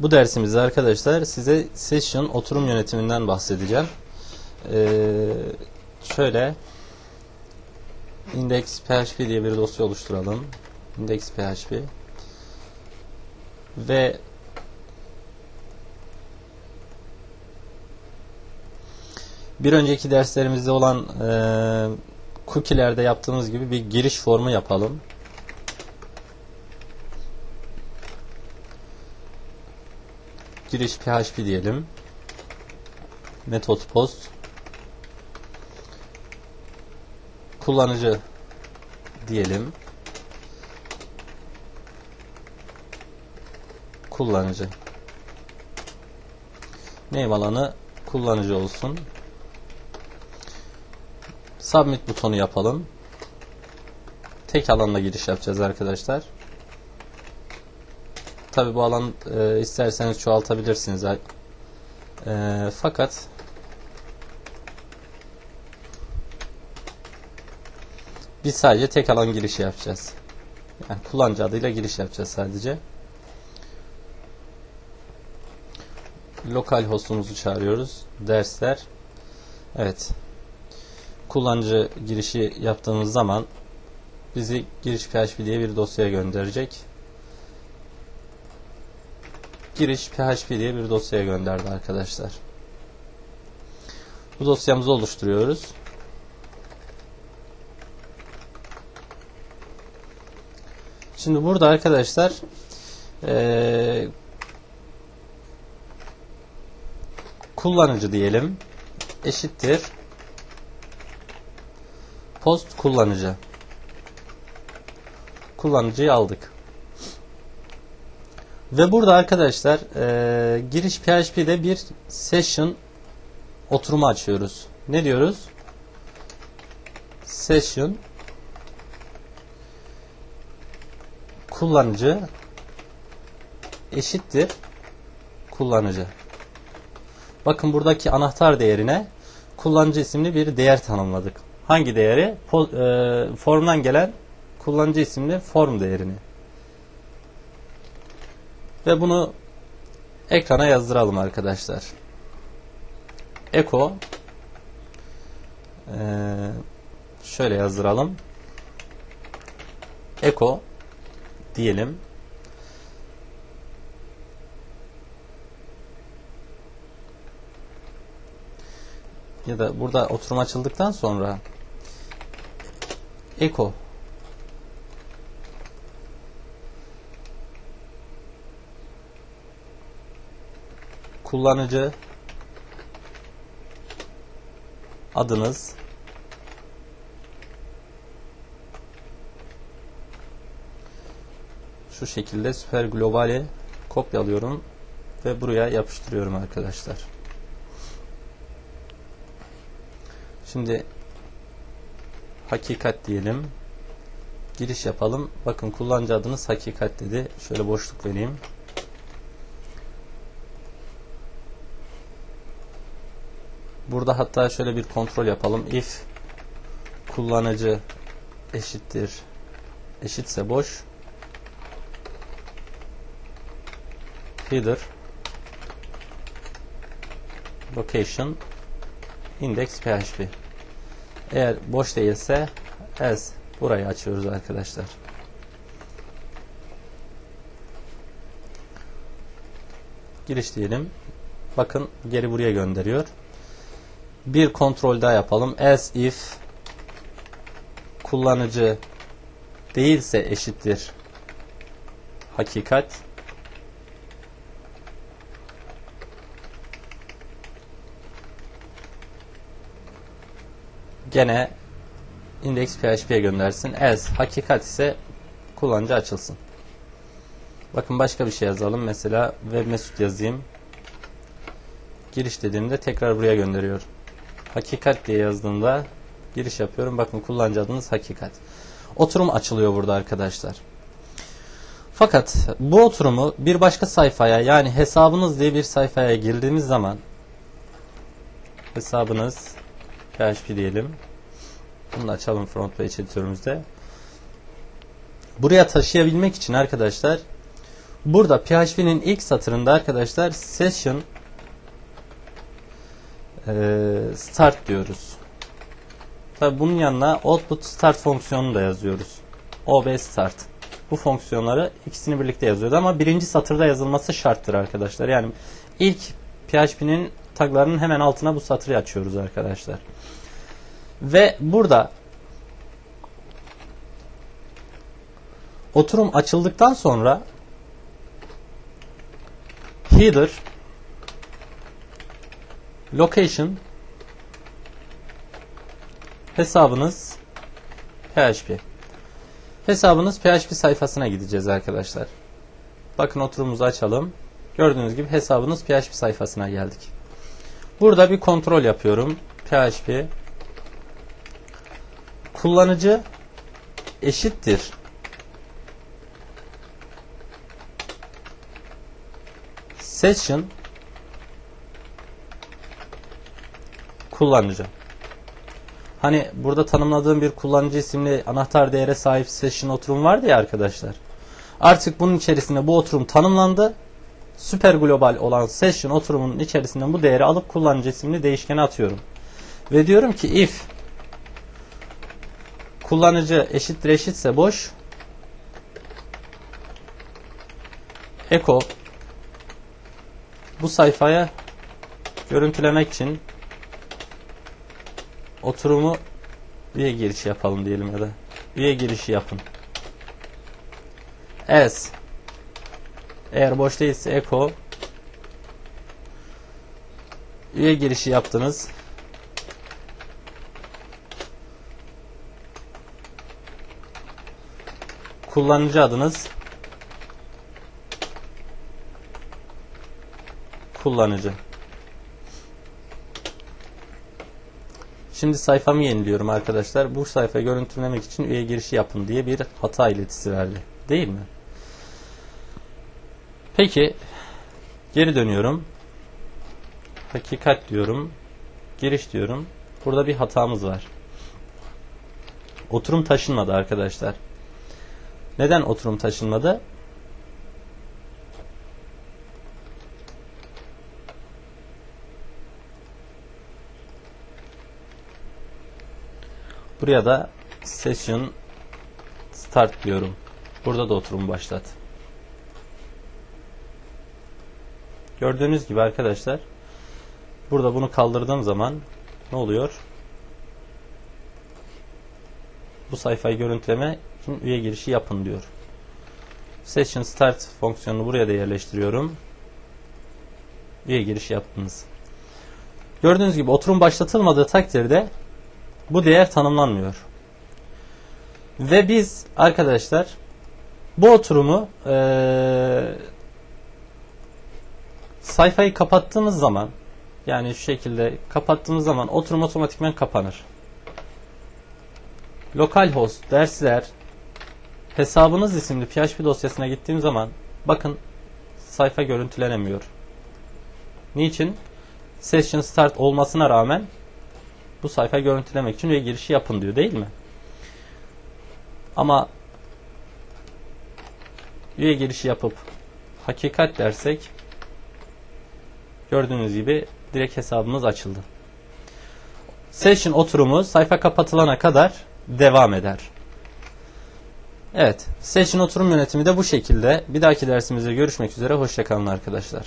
Bu dersimizde arkadaşlar size session oturum yönetiminden bahsedeceğim. Ee, şöyle index.php diye bir dosya oluşturalım. index.php ve bir önceki derslerimizde olan e, cookie'lerde yaptığımız gibi bir giriş formu yapalım. Giriş php diyelim. Metot post. Kullanıcı diyelim. Kullanıcı. Name alanı kullanıcı olsun. Submit butonu yapalım. Tek alanla giriş yapacağız arkadaşlar. Tabi bu alan e, isterseniz çoğaltabilirsiniz. E, fakat biz sadece tek alan girişi yapacağız. Yani kullanıcı adıyla giriş yapacağız sadece. Lokal hostumuzu çağırıyoruz. Dersler. Evet. Kullanıcı girişi yaptığımız zaman bizi giriş php diye bir dosyaya gönderecek giriş php diye bir dosyaya gönderdi arkadaşlar. Bu dosyamızı oluşturuyoruz. Şimdi burada arkadaşlar ee, kullanıcı diyelim eşittir post kullanıcı kullanıcıyı aldık. Ve burada arkadaşlar e, giriş PHP'de bir session oturumu açıyoruz. Ne diyoruz? Session kullanıcı eşittir kullanıcı. Bakın buradaki anahtar değerine kullanıcı isimli bir değer tanımladık. Hangi değeri? Po, e, formdan gelen kullanıcı isimli form değerini. Ve bunu ekrana yazdıralım arkadaşlar. Eko ee, şöyle yazdıralım. Eko diyelim. Ya da burada oturum açıldıktan sonra Eko kullanıcı adınız şu şekilde süper globali kopyalıyorum ve buraya yapıştırıyorum arkadaşlar. Şimdi hakikat diyelim. Giriş yapalım. Bakın kullanıcı adınız hakikat dedi. Şöyle boşluk vereyim. Burada hatta şöyle bir kontrol yapalım. If kullanıcı eşittir eşitse boş header location index php eğer boş değilse as burayı açıyoruz arkadaşlar. Giriş diyelim. Bakın geri buraya gönderiyor bir kontrol daha yapalım. As if kullanıcı değilse eşittir hakikat gene index php'ye göndersin. As hakikat ise kullanıcı açılsın. Bakın başka bir şey yazalım. Mesela web mesut yazayım. Giriş dediğimde tekrar buraya gönderiyor hakikat diye yazdığımda giriş yapıyorum. Bakın kullanıcı adınız hakikat. Oturum açılıyor burada arkadaşlar. Fakat bu oturumu bir başka sayfaya yani hesabınız diye bir sayfaya girdiğimiz zaman hesabınız PHP diyelim. Bunu da açalım front page editörümüzde. Buraya taşıyabilmek için arkadaşlar Burada PHP'nin ilk satırında arkadaşlar session start diyoruz. Tabi bunun yanına output start fonksiyonunu da yazıyoruz. OB start. Bu fonksiyonları ikisini birlikte yazıyordu ama birinci satırda yazılması şarttır arkadaşlar. Yani ilk PHP'nin taglarının hemen altına bu satırı açıyoruz arkadaşlar. Ve burada oturum açıldıktan sonra header location hesabınız PHP. Hesabınız PHP sayfasına gideceğiz arkadaşlar. Bakın oturumumuzu açalım. Gördüğünüz gibi hesabınız PHP sayfasına geldik. Burada bir kontrol yapıyorum. PHP kullanıcı eşittir session kullanıcı. Hani burada tanımladığım bir kullanıcı isimli anahtar değere sahip session oturum vardı ya arkadaşlar. Artık bunun içerisinde bu oturum tanımlandı. Süper global olan session oturumunun içerisinden bu değeri alıp kullanıcı isimli değişkene atıyorum. Ve diyorum ki if kullanıcı eşittir eşitse boş echo bu sayfaya görüntülemek için oturumu üye girişi yapalım diyelim ya da üye girişi yapın. As eğer boş değilse echo üye girişi yaptınız. Kullanıcı adınız kullanıcı. Şimdi sayfamı yeniliyorum arkadaşlar. Bu sayfayı görüntülemek için üye girişi yapın diye bir hata iletisi verdi. Değil mi? Peki geri dönüyorum. Hakikat diyorum. Giriş diyorum. Burada bir hatamız var. Oturum taşınmadı arkadaşlar. Neden oturum taşınmadı? Buraya da session start diyorum. Burada da oturum başlat. Gördüğünüz gibi arkadaşlar burada bunu kaldırdığım zaman ne oluyor? Bu sayfayı görüntüleme için üye girişi yapın diyor. Session start fonksiyonunu buraya da yerleştiriyorum. Üye girişi yaptınız. Gördüğünüz gibi oturum başlatılmadığı takdirde bu değer tanımlanmıyor. Ve biz arkadaşlar bu oturumu eee, sayfayı kapattığımız zaman yani şu şekilde kapattığımız zaman oturum otomatikman kapanır. Localhost dersler hesabınız isimli PHP dosyasına gittiğim zaman bakın sayfa görüntülenemiyor. Niçin? Session start olmasına rağmen bu sayfayı görüntülemek için üye girişi yapın diyor değil mi? Ama üye girişi yapıp hakikat dersek gördüğünüz gibi direkt hesabımız açıldı. Session oturumu sayfa kapatılana kadar devam eder. Evet, session oturum yönetimi de bu şekilde. Bir dahaki dersimizde görüşmek üzere. Hoşçakalın arkadaşlar.